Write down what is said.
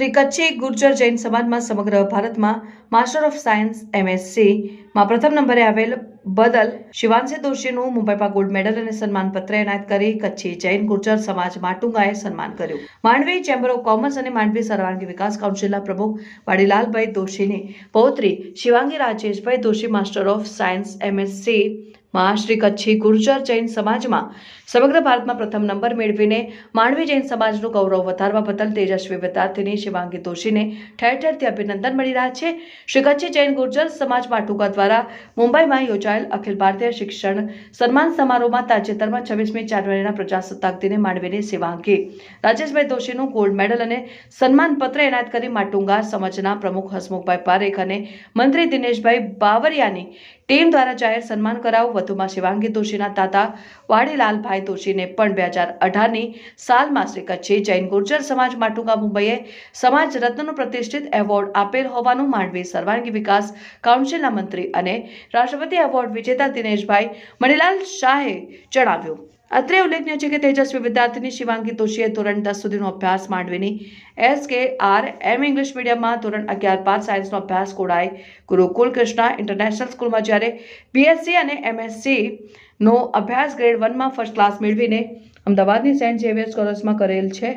શ્રી કચ્છી ગુર્જર જૈન સમાજમાં સમગ્ર ભારતમાં માસ્ટર ઓફ સાયન્સ એમએસસી માં પ્રથમ નંબરે આવેલ બદલ શિવાંશી દોશીનું મુંબઈમાં ગોલ્ડ મેડલ અને સન્માનપત્ર એનાયત કરી કચ્છી જૈન ગુર્જર સમાજ માટુંગાએ સન્માન કર્યું. માંડવી ચેમ્બર ઓફ કોમર્સ અને માંડવી સર્વાંગી વિકાસ કાઉન્સિલના પ્રમુખ વાડીલાલભાઈ દોશીની પૌત્રી Shivangi Rajeshbhai Doshi master of science MSc માં શ્રી કચ્છી ગુર્જર જૈન સમાજમાં સમગ્ર ભારતમાં પ્રથમ નંબર મેળવીને માંડવી જૈન સમાજનું ગૌરવ વધારવા બદલ તેજસ્વી વિદ્યાર્થીની શિવાંગી દોશીને ઠેર ઠેરથી અભિનંદન મળી રહ્યા છે. શ્રી કચ્છી જૈન ગુર્જર સમાજ માટુકા દ્વારા મુંબઈમાં યોજાયેલ અખિલ ભારતીય શિક્ષણ સન્માન સમારોહમાં તાજેતરમાં છવ્વીસમી જાન્યુઆરીના પ્રજાસત્તાક દિને માંડવીની શિવાંગી, રાજેશભાઈ દોશીનું ગોલ્ડ મેડલ અને સન્માનપત્ર એનાયત કરી માટુંગા સમાજના પ્રમુખ હસમુખભાઈ પારેખ અને મંત્રી દિનેશભાઈ બાવરિયાની ટીમ દ્વારા જાહેર સન્માન કરાવું વધુમાં શિવાંગી દોશીના તાતા વાડીલાલભાઈ દોશીને પણ બે હજાર અઢારની સાલમાં શ્રી કચ્છી જૈન ગુર્જર સમાજ માટુંગા મુંબઈએ સમાજ રત્નનો પ્રતિષ્ઠિત એવોર્ડ આપેલ હોવાનું માંડવી સર્વાંગી વિકાસ કાઉન્સિલના મંત્રી અને રાષ્ટ્રપતિ એવોર્ડ વિજેતા દિનેશભાઈ મણિલાલ શાહે જણાવ્યું. અત્રે ઉલ્લેખનીય છે કે તેજસ્વી વિદ્યાર્થીની શિવાંગી તોશીએ ધોરણ દસ સુધીનો અભ્યાસ માંડવીની S K R M English મીડિયમમાં ધોરણ અગિયાર બાર સાયન્સનો અભ્યાસ કોડાઈ. ગુરુકુલ કૃષ્ણા ઇન્ટરનેશનલ સ્કૂલમાં જ્યારે બીએસસી અને એમએસસી નો અભ્યાસ ગ્રેડ વનમાં ફર્સ્ટ ક્લાસ મેળવીને અમદાવાદની સેન્ટ ઝેવિયર્સ કોલેજમાં કરેલ છે.